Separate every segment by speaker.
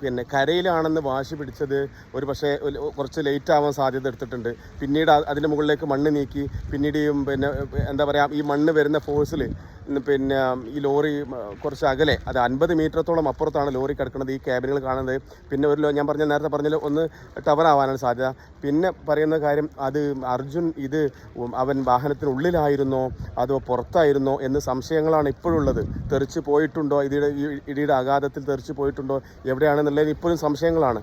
Speaker 1: പിന്നെ കരയിലാണെന്ന് വാശി പിടിച്ചത് ഒരു പക്ഷേ കുറച്ച് ലേറ്റ് ആവാൻ സാധ്യത എടുത്തിട്ടുണ്ട്. പിന്നീട് അതിന്റെ മുകളിലേക്ക് മണ്ണ് നീക്കി പിന്നീട് പിന്നെ എന്താ പറയുക ഈ മണ്ണ് വരുന്ന ഫോഴ്സിൽ പിന്നെ ഈ ലോറി കുറച്ച് അകലെ അത് അൻപത് മീറ്ററത്തോളം അപ്പുറത്താണ് ലോറി കിടക്കുന്നത് ഈ ക്യാബിനുകൾ കാണുന്നത്. പിന്നെ ഒരു ഞാൻ പറഞ്ഞ നേരത്തെ പറഞ്ഞാൽ ഒന്ന് ടവർ ആവാനാണ് സാധ്യത. പിന്നെ പറയുന്ന കാര്യം അത് അർജുൻ ഇത് അവൻ വാഹനത്തിനുള്ളിലായിരുന്നോ അതോ പുറത്തായിരുന്നോ എന്ന് സംശയങ്ങളാണ് ഇപ്പോഴുള്ളത്. തെറിച്ച് പോയിട്ടുണ്ടോ? ഇതിയുടെ ഇടിയുടെ ആഘാതത്തിൽ തെറിച്ച് പോയിട്ടുണ്ടോ? എവിടെയാണെന്നുള്ളത് ഇപ്പോഴും സംശയങ്ങളാണ്.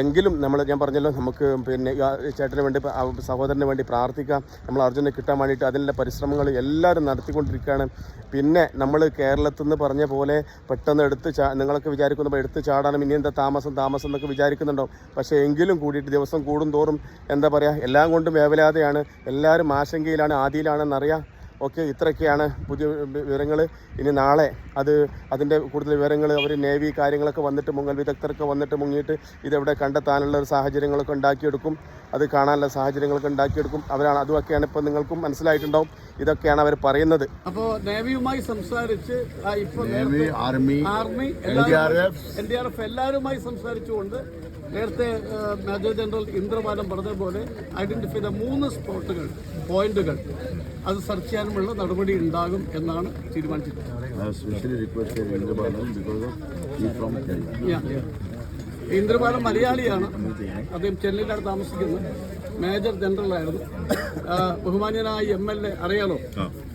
Speaker 1: എങ്കിലും നമ്മൾ ഞാൻ പറഞ്ഞല്ലോ നമുക്ക് പിന്നെ ചേട്ടന് വേണ്ടി സഹോദരന് വേണ്ടി പ്രാർത്ഥിക്കാം. നമ്മൾ അർജുനെ കിട്ടാൻ വേണ്ടിയിട്ട് അതിനുള്ള പരിശ്രമങ്ങൾ എല്ലാവരും നടത്തിക്കൊണ്ടിരിക്കുകയാണ്. പിന്നെ നമ്മൾ കേരളത്തിൽ നിന്ന് പറഞ്ഞ പോലെ പെട്ടെന്ന് എടുത്ത് ചാ നിങ്ങളൊക്കെ വിചാരിക്കുമ്പോൾ എടുത്ത് ചാടാനും ഇനി എന്താ താമസം താമസം എന്നൊക്കെ വിചാരിക്കുന്നുണ്ടോ പക്ഷേ എങ്കിലും കൂടിയിട്ട് ദിവസം കൂടും തോറും എന്താ പറയുക എല്ലാം കൊണ്ടും വേവലാതെയാണ്. എല്ലാവരും ആശങ്കയിലാണ് ആദിയിലാണെന്നറിയാം. ഓക്കെ ഇത്രയൊക്കെയാണ് പുതിയ വിവരങ്ങൾ ഇനി നാളെ അത് അതിന്റെ കൂടുതൽ വിവരങ്ങൾ അവർ നേവി കാര്യങ്ങളൊക്കെ വന്നിട്ട് മുങ്ങൽ വിദഗ്ധർക്ക് വന്നിട്ട് മുങ്ങിയിട്ട് ഇതെവിടെ കണ്ടെത്താനുള്ള ഒരു സാഹചര്യങ്ങളൊക്കെ ഉണ്ടാക്കിയെടുക്കും. അത് കാണാനുള്ള സാഹചര്യങ്ങളൊക്കെ ഉണ്ടാക്കിയെടുക്കും. അവരാണ് അതുമൊക്കെയാണ് ഇപ്പോൾ നിങ്ങൾക്കും മനസ്സിലായിട്ടുണ്ടാവും. ഇതൊക്കെയാണ് അവർ പറയുന്നത്.
Speaker 2: അപ്പോൾ നേവിയുമായി സംസാരിച്ച് ഇപ്പോൾ ഇപ്പൊ
Speaker 3: navy army
Speaker 2: army
Speaker 3: N D R F.
Speaker 2: N D R F എല്ലാവരുമായി സംസാരിച്ചുകൊണ്ട് നേരത്തെ മേജർ ജനറൽ ഇന്ദ്രപാലം പറഞ്ഞതുപോലെ ഐഡന്റിഫൈ ചെയ്ത മൂന്ന് സ്പോട്ടുകൾ പോയിന്റുകൾ. അത് സെർച്ച് ചെയ്യാനുമുള്ള നടപടി ഉണ്ടാകും എന്നാണ് തീരുമാനിച്ചിട്ടുള്ളത്. ഇന്ദ്രപാലം മലയാളിയാണ്. അദ്ദേഹം ചെന്നൈയിലാണ് താമസിക്കുന്നത്. മേജർ ജനറൽ ആയിരുന്നു ബഹുമാന്യനായ എം എൽ എ അറിയാലോ?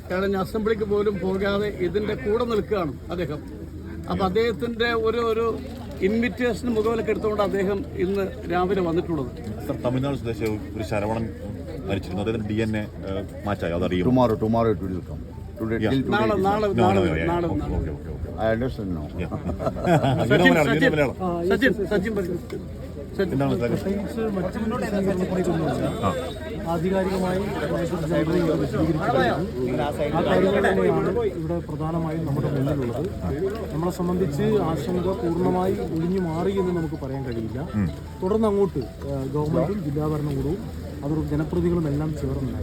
Speaker 2: കാരണം അസംബ്ലിക്ക് പോലും പോകാതെ ഇതിന്റെ കൂടെ നിൽക്കുകയാണ് അദ്ദേഹം. അപ്പൊ അദ്ദേഹത്തിന്റെ ഒരു ഒരു ഇൻവിറ്റേഷൻ മുഖവിലൊക്കെ എടുത്തുകൊണ്ട് അദ്ദേഹം ഇന്ന് രാവിലെ വന്നിട്ടുള്ളത്
Speaker 4: സർ തമിഴ്നാട് സ്വദേശി ഒരു ശരവണൻ മരിച്ചിരുന്നു അദ്ദേഹത്തിന് ഡി എൻ എ മാച്ചായി അതറിയും
Speaker 3: ടുമാറോ ടുമാറോ.
Speaker 2: നാളെ നാളെ. നാളെ നാളെ
Speaker 4: okay okay okay
Speaker 3: now.
Speaker 2: Sachin Sachin Sachin
Speaker 5: പ്രത്യേകിച്ച് മറ്റു ആധികാരികമായി ആ കാര്യങ്ങൾ തന്നെയാണ് ഇവിടെ പ്രധാനമായും നമ്മുടെ മുന്നിലുള്ളത്. നമ്മളെ സംബന്ധിച്ച് ആശങ്ക പൂർണമായി ഒഴിഞ്ഞു മാറി എന്ന് നമുക്ക് പറയാൻ കഴിയില്ല. തുടർന്ന് അങ്ങോട്ട് ഗവൺമെന്റും ജില്ലാ ഭരണകൂടവും അതോടൊപ്പം ജനപ്രതികളും എല്ലാം ചേർന്ന്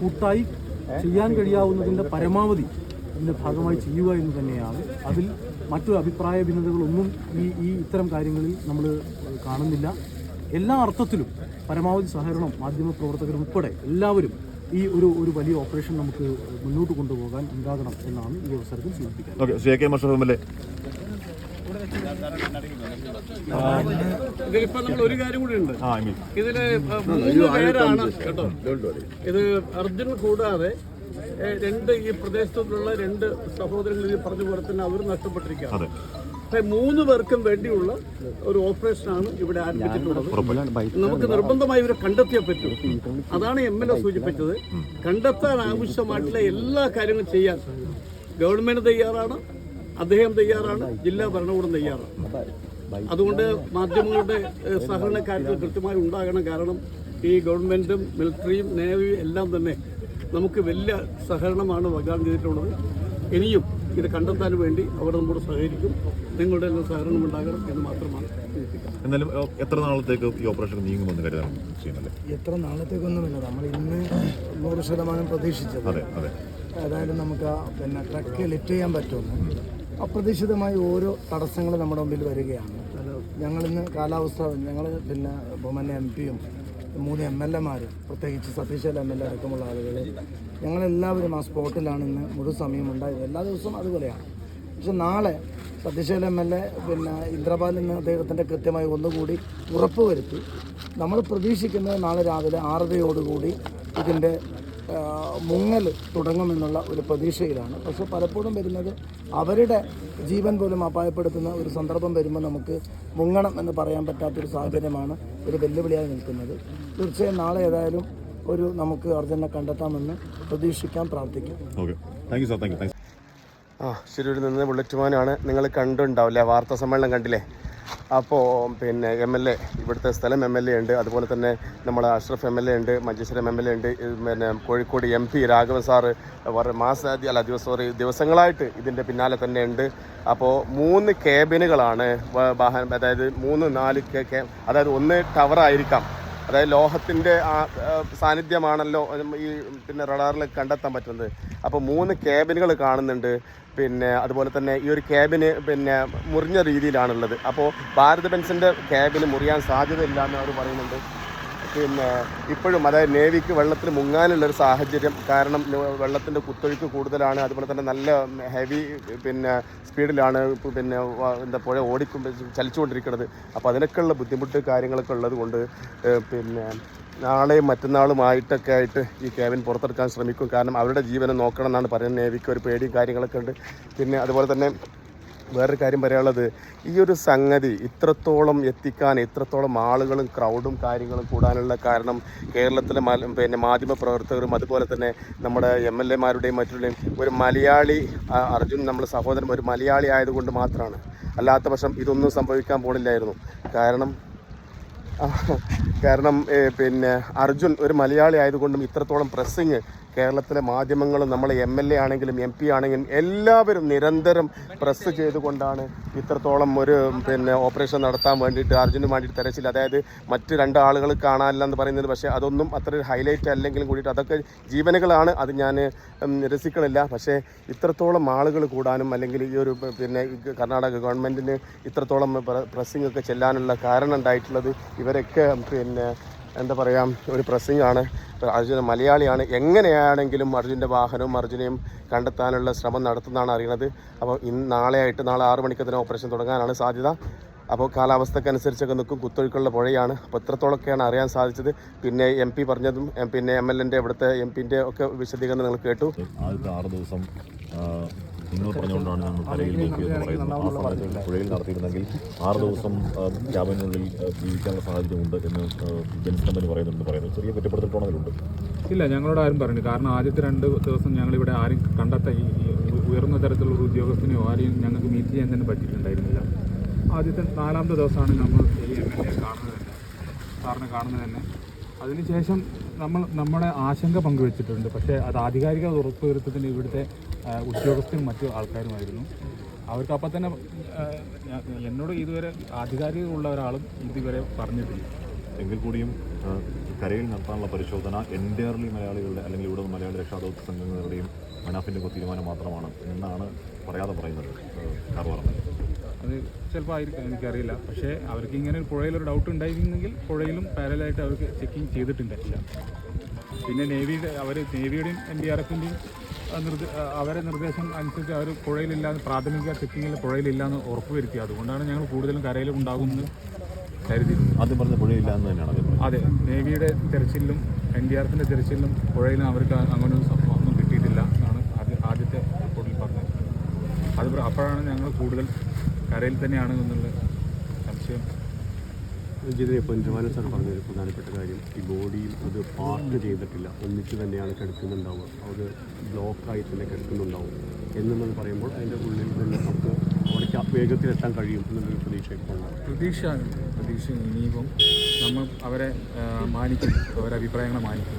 Speaker 5: കൂട്ടായി ചെയ്യാൻ കഴിയാവുന്നതിന്റെ പരമാവധി ഇതിന്റെ ഭാഗമായി ചെയ്യുക എന്ന് തന്നെയാണ്. അതിൽ മറ്റു അഭിപ്രായ ഭിന്നതകളൊന്നും ഈ ഈ ഇത്തരം കാര്യങ്ങളിൽ നമ്മൾ കാണുന്നില്ല. എല്ലാ അർത്ഥത്തിലും പരമാവധി സഹകരണം മാധ്യമപ്രവർത്തകർ ഉൾപ്പെടെ എല്ലാവരും ഈ ഒരു ഒരു വലിയ ഓപ്പറേഷൻ നമുക്ക് മുന്നോട്ട് കൊണ്ടുപോകാൻ ഉണ്ടാകണം എന്നാണ് ഈ അവസരത്തിൽ സൂചിപ്പിക്കുന്നത്.
Speaker 2: ഇതിലിപ്പോ നമ്മൾ ഒരു കാര്യം കൂടി ഉണ്ട്.
Speaker 4: ആ
Speaker 2: ഇതിൽ മൂന്ന് പേരാണ് കേട്ടോ. ഇത് അർജുൻ കൂടാതെ രണ്ട് ഈ പ്രദേശത്തുള്ള രണ്ട് സഹോദരങ്ങൾ പറഞ്ഞ പോലെ തന്നെ അവർ നഷ്ടപ്പെട്ടിരിക്കുകയാണ്. മൂന്ന് പേർക്കും വേണ്ടിയുള്ള ഒരു ഓപ്പറേഷനാണ് ഇവിടെ ആരംഭിച്ചിട്ടുള്ളത്. നമുക്ക് നിർബന്ധമായി ഇവരെ കണ്ടെത്തിയേ പറ്റൂ. അതാണ് എം എൽ എ സൂചിപ്പിച്ചത്. കണ്ടെത്താൻ ആവശ്യമായിട്ടുള്ള എല്ലാ കാര്യങ്ങളും ചെയ്യാൻ ഗവൺമെന്റ് തയ്യാറാണ് അദ്ദേഹം തയ്യാറാണ് ജില്ലാ ഭരണകൂടം തയ്യാറാണ്. അതുകൊണ്ട് മാധ്യമങ്ങളുടെ സഹകരണ കാര്യത്തിൽ കൃത്യമായി ഉണ്ടാകണം. കാരണം ഈ ഗവൺമെന്റും മിലിറ്ററിയും നേവിയും എല്ലാം തന്നെ നമുക്ക് വലിയ സഹകരണമാണ് വാഗ്ദാനം ചെയ്തിട്ടുള്ളത്. ഇനിയും ഇത് കണ്ടെത്താൻ വേണ്ടി അവർ നമ്മോട് സഹകരിക്കും. നിങ്ങളുടെ എല്ലാം സഹകരണം ഉണ്ടാകണം എന്ന് മാത്രമാണ്
Speaker 4: എന്നാലും എത്ര നാളത്തേക്ക് ഈ ഓപ്പറേഷൻ നീങ്ങുമെന്ന് കരുതാൻ ചെയ്യുന്നല്ലേ?
Speaker 6: എത്ര നാളത്തേക്കൊന്നുമില്ല. നമ്മൾ ഇന്ന് നൂറ് ശതമാനം പ്രതീക്ഷിച്ചത്.
Speaker 4: അതെ അതെ.
Speaker 6: ഏതായാലും നമുക്ക് ആ പിന്നെ ട്രക്ക് ലിഫ്റ്റ് ചെയ്യാൻ പറ്റുമെന്ന്. അപ്രതീക്ഷിതമായി ഓരോ തടസ്സങ്ങൾ നമ്മുടെ മുമ്പിൽ വരികയാണ്. ഞങ്ങളിന്ന് കാലാവസ്ഥ ഞങ്ങൾ പിന്നെ ബഹുമാന്യ എം പിയും മൂന്ന് എം എൽ എമാരും പ്രത്യേകിച്ച് സതീശൽ എം എൽ എ അടക്കമുള്ള ആളുകൾ ഞങ്ങളെല്ലാവരും ആ സ്പോട്ടിലാണ് ഇന്ന് മുഴുവൻ സമയം ഉണ്ടായത് എല്ലാ ദിവസവും അതുപോലെയാണ്. പക്ഷെ നാളെ സതീശൈല എം എൽ എ പിന്നെ ഇന്ദ്രപാലിന് അദ്ദേഹത്തിന്റെ കൃത്യമായി ഒന്നുകൂടി ഉറപ്പുവരുത്തി. നമ്മൾ പ്രതീക്ഷിക്കുന്നത് നാളെ രാവിലെ ആറരയോടുകൂടി ഇതിന്റെ മുങ്ങൽ തുടങ്ങുമെന്നുള്ള ഒരു പ്രതീക്ഷയിലാണ്. പക്ഷെ പലപ്പോഴും വരുന്നത് അവരുടെ ജീവൻ പോലും അപായപ്പെടുത്തുന്ന ഒരു സന്ദർഭം വരുമ്പോൾ നമുക്ക് മുങ്ങണം എന്ന് പറയാൻ പറ്റാത്തൊരു സാഹചര്യമാണ് ഒരു വെല്ലുവിളിയായി നിൽക്കുന്നത്. തീർച്ചയായും നാളെ ഏതായാലും ഒരു നമുക്ക് അർജുനെ കണ്ടെത്താമെന്ന് പ്രതീക്ഷിക്കാൻ പ്രാർത്ഥിക്കാം.
Speaker 4: Okay thank you sir thank you thank
Speaker 1: ആ ശരിയൊരു നിന്ന് ബുള്ളറ്റ് മാനാണ് നിങ്ങൾ കണ്ടുണ്ടാവില്ലേ? വാർത്താ സമ്മേളനം കണ്ടില്ലേ? അപ്പോൾ പിന്നെ എം എൽ എ ഇവിടുത്തെ സ്ഥലം എം എൽ എ ഉണ്ട്. അതുപോലെ തന്നെ നമ്മൾ അഷ്റഫ് എം എൽ എ ഉണ്ട് മഞ്ചേശ്വരം എം എൽ എ ഉണ്ട് പിന്നെ Kozhikode M P Raghavan sir മാസ അല്ല ദിവസം സോറി ദിവസങ്ങളായിട്ട് ഇതിന്റെ പിന്നാലെ തന്നെ ഉണ്ട്. അപ്പോൾ മൂന്ന് ക്യാബിനുകളാണ് വാഹനം അതായത് മൂന്ന് നാല് അതായത് ഒന്ന് ടവറായിരിക്കാം അതായത് ലോഹത്തിന്റെ ആ സാന്നിധ്യമാണല്ലോ ഈ പിന്നെ റഡാറിൽ കണ്ടെത്താൻ പറ്റുന്നത്. അപ്പോൾ മൂന്ന് ക്യാബിനുകൾ കാണുന്നുണ്ട്. പിന്നെ അതുപോലെ തന്നെ ഈ ഒരു ക്യാബിന് പിന്നെ മുറിഞ്ഞ രീതിയിലാണുള്ളത്. അപ്പോൾ ഭാരത് ബെൻസിന്റെ ക്യാബിന് മുറിയാൻ സാധ്യതയില്ല എന്ന് അവർ പറയുന്നുണ്ട്. പിന്നെ ഇപ്പോഴും അതായത് നേവിക്ക് വെള്ളത്തിൽ മുങ്ങാനുള്ളൊരു സാഹചര്യം കാരണം വെള്ളത്തിന്റെ കുത്തൊഴുക്ക് കൂടുതലാണ്. അതുപോലെ തന്നെ നല്ല ഹെവി പിന്നെ സ്പീഡിലാണ് പിന്നെ എന്താ പുഴ ഓടിക്കും ചലിച്ചുകൊണ്ടിരിക്കുന്നത്. അപ്പോൾ അതിനൊക്കെയുള്ള ബുദ്ധിമുട്ട് കാര്യങ്ങളൊക്കെ ഉള്ളത് കൊണ്ട് പിന്നെ നാളെയും മറ്റന്നാളുമായിട്ടൊക്കെ ആയിട്ട് ഈ ക്യാബിൻ പുറത്തെടുക്കാൻ ശ്രമിക്കും. കാരണം അവരുടെ ജീവനെ നോക്കണം എന്നാണ് പറയുന്നത്. നേവിക്ക് ഒരു പേടിയും കാര്യങ്ങളൊക്കെ ഉണ്ട്. പിന്നെ അതുപോലെ തന്നെ വേറൊരു കാര്യം പറയാനുള്ളത് ഈ ഒരു സംഗതി ഇത്രത്തോളം എത്തിക്കാൻ ഇത്രത്തോളം ആളുകളും ക്രൗഡും കാര്യങ്ങളും കൂടാനുള്ള കാരണം കേരളത്തിലെ പിന്നെ മാധ്യമ പ്രവർത്തകരും അതുപോലെ തന്നെ നമ്മുടെ എം എൽ എമാരുടെയും മറ്റുള്ളയും ഒരു മലയാളി അർജുൻ നമ്മുടെ സഹോദരൻ ഒരു മലയാളി ആയതുകൊണ്ട് മാത്രമാണ്. അല്ലാത്ത പക്ഷം ഇതൊന്നും സംഭവിക്കാൻ പോണില്ലായിരുന്നു. കാരണം കാരണം പിന്നെ അർജുൻ ഒരു മലയാളി ആയതുകൊണ്ടും ഇത്രത്തോളം പ്രസ്സിങ് കേരളത്തിലെ മാധ്യമങ്ങളും നമ്മളെ എം എൽ എ ആണെങ്കിലും എം പി ആണെങ്കിലും എല്ലാവരും നിരന്തരം പ്രസ് ചെയ്തുകൊണ്ടാണ് ഇത്രത്തോളം ഒരു പിന്നെ ഓപ്പറേഷൻ നടത്താൻ വേണ്ടിയിട്ട് അർജുന് വേണ്ടിയിട്ട് തെരച്ചിൽ. അതായത് മറ്റ് രണ്ട് ആളുകൾ കാണാനില്ല എന്ന് പറയുന്നത് പക്ഷേ അതൊന്നും അത്ര ഒരു ഹൈലൈറ്റ് അല്ലെങ്കിലും കൂടിയിട്ട് അതൊക്കെ ജീവനുകളാണ്. അത് ഞാൻ രസിക്കണില്ല പക്ഷേ ഇത്രത്തോളം ആളുകൾ കൂടാനും അല്ലെങ്കിൽ ഈ ഒരു പിന്നെ കർണാടക ഗവൺമെന്റിന് ഇത്രത്തോളം പ്രസ്സിംഗ് ഒക്കെ ചെല്ലാനുള്ള കാരണം ഉണ്ടായിട്ടുള്ളത് ഇവരൊക്കെ പിന്നെ എന്താ പറയുക ഒരു പ്രസ്സിംഗ് ആണ്. അർജുന മലയാളിയാണ്. എങ്ങനെയാണെങ്കിലും അർജുന്റെ വാഹനവും അർജുനെയും കണ്ടെത്താനുള്ള ശ്രമം നടത്തുന്നതാണ് അറിയുന്നത് അപ്പോൾ ഇന്ന് നാളെ ആയിട്ട് നാളെ ആറ് മണിക്ക് തന്നെ ഓപ്പറേഷൻ തുടങ്ങാനാണ് സാധ്യത. അപ്പോൾ കാലാവസ്ഥക്കനുസരിച്ചൊക്കെ നിൽക്കും. കുത്തൊഴുക്കുള്ള പുഴയാണ്. അപ്പോൾ ഇത്രത്തോളമൊക്കെയാണ് അറിയാൻ സാധിച്ചത്. പിന്നെ എം പി പറഞ്ഞതും പിന്നെ എം എൽ എന്റെ ഇവിടുത്തെ എം പിന്റെ ഒക്കെ വിശദീകരണം നിങ്ങൾ കേട്ടു.
Speaker 4: ആദ്യത്തെ ആറ് ദിവസം നിങ്ങൾ പറഞ്ഞുകൊണ്ടാണ് ഞങ്ങൾ കരയിലേക്ക് എന്ന് പറയുന്നത്. ആ സമയത്ത് പുഴയിൽ നടത്തിയിരുന്നെങ്കിൽ ആറ് ദിവസം ക്യാബിനുള്ളിൽ ജീവിക്കാനുള്ള സാഹചര്യമുണ്ട് എന്ന് ജെൻസ് കമ്പനി പറയുന്നുണ്ട് പറയുന്നത് ചെറിയ കുറ്റപ്പെടുത്തൽ
Speaker 7: ഇല്ല ഞങ്ങളോട് ആരും പറഞ്ഞു കാരണം ആദ്യത്തെ രണ്ട് ദിവസം ഞങ്ങളിവിടെ ആരും കണ്ടെത്ത ഈ ഉയർന്ന തരത്തിലുള്ള ഒരു ഉദ്യോഗസ്ഥനെയോ ആരെയും ഞങ്ങൾക്ക് മീറ്റ് ചെയ്യാൻ തന്നെ പറ്റിയിട്ടുണ്ടായിരുന്നില്ല. ആദ്യത്തെ നാലാമത്തെ ദിവസമാണ് നമ്മൾ ഈ എം എൽ എ കാണുന്നത് തന്നെ. സാറിനെ കാണുന്നത് തന്നെ. അതിനുശേഷം നമ്മൾ നമ്മുടെ ആശങ്ക പങ്കുവച്ചിട്ടുണ്ട്. പക്ഷേ അത് ആധികാരിക ഉറപ്പുവരുത്തത്തിന് ഇവിടുത്തെ ഉദ്യോഗസ്ഥരും മറ്റു ആൾക്കാരുമായിരുന്നു. അവർക്ക് അപ്പം തന്നെ എന്നോട് ഇതുവരെ ആധികാരികമുള്ള ഒരാളും ഇതുവരെ പറഞ്ഞിട്ടില്ല.
Speaker 4: എങ്കിൽ കൂടിയും കരയിൽ നടത്താനുള്ള പരിശോധന എന്റയർലി മലയാളികളുടെ അല്ലെങ്കിൽ ഇവിടെ മലയാളി രക്ഷാദൗത്യ സംഘങ്ങളുടെയും മനാഫിന്റെ തീരുമാനം മാത്രമാണ് എന്നാണ് പറയാതെ പറയുന്നത് കാർവാറ
Speaker 7: അത് ചിലപ്പോൾ ആയിരിക്കും എനിക്കറിയില്ല. പക്ഷേ അവർക്ക് ഇങ്ങനെ ഒരു പുഴയിലൊരു ഡൗട്ട് ഉണ്ടായിരുന്നെങ്കിൽ പുഴയിലും പാരലായിട്ട് അവർക്ക് ചെക്കിങ് ചെയ്തിട്ടുണ്ടായില്ല പിന്നെ നേവിയുടെ അവർ നേവിയുടെയും എൻ ഡി ആർ എഫിന്റെയും അവരെ നിർദ്ദേശം അനുസരിച്ച് അവർ പുഴയിലില്ലാന്ന് പ്രാഥമിക ചെക്കിങ്ങിൽ പുഴയിലില്ലാന്ന് ഉറപ്പുവരുത്തി അതുകൊണ്ടാണ് ഞങ്ങൾ കൂടുതലും കരയിൽ ഉണ്ടാകുന്നത്. കരുതിയിരുന്നത്.
Speaker 4: ആദ്യം പറഞ്ഞ പുഴയില്ല എന്ന് തന്നെയാണ്
Speaker 7: അതെ. നേവിയുടെ തെരച്ചിലും എൻ ഡി ആർ എഫിന്റെ തെരച്ചിലും പുഴയിലും അവർക്ക് അങ്ങനെ ഒരു സംഭവം ഒന്നും കിട്ടിയിട്ടില്ല എന്നാണ് ആദ്യ ആദ്യത്തെ റിപ്പോർട്ടിൽ പറഞ്ഞത്. അത് അപ്പോഴാണ് ഞങ്ങൾ കൂടുതൽ കരയിൽ തന്നെയാണ് എന്നുള്ള സംശയം.
Speaker 8: സാർ പറഞ്ഞൊരു പ്രധാനപ്പെട്ട കാര്യം ഈ ബോഡിയിൽ അത് പാർക്ക് ചെയ്തിട്ടില്ല. ഒന്നിച്ച് തന്നെയാണ് കിടക്കുന്നുണ്ടാവുക. അത് ബ്ലോക്കായി തന്നെ കിടക്കുന്നുണ്ടാവും. എന്നുള്ളത് പറയുമ്പോൾ അതിന്റെ ഉള്ളിൽ തന്നെ നമുക്ക് അവിടേക്ക് വേഗത്തിൽ എത്താൻ കഴിയും എന്നുള്ളൊരു പ്രതീക്ഷ ഇപ്പോൾ
Speaker 7: പ്രതീക്ഷ പ്രതീക്ഷ ഇനിയിപ്പം നമ്മൾ അവരെ മാനിക്കും. അവരെ അഭിപ്രായങ്ങളെ മാനിക്കും.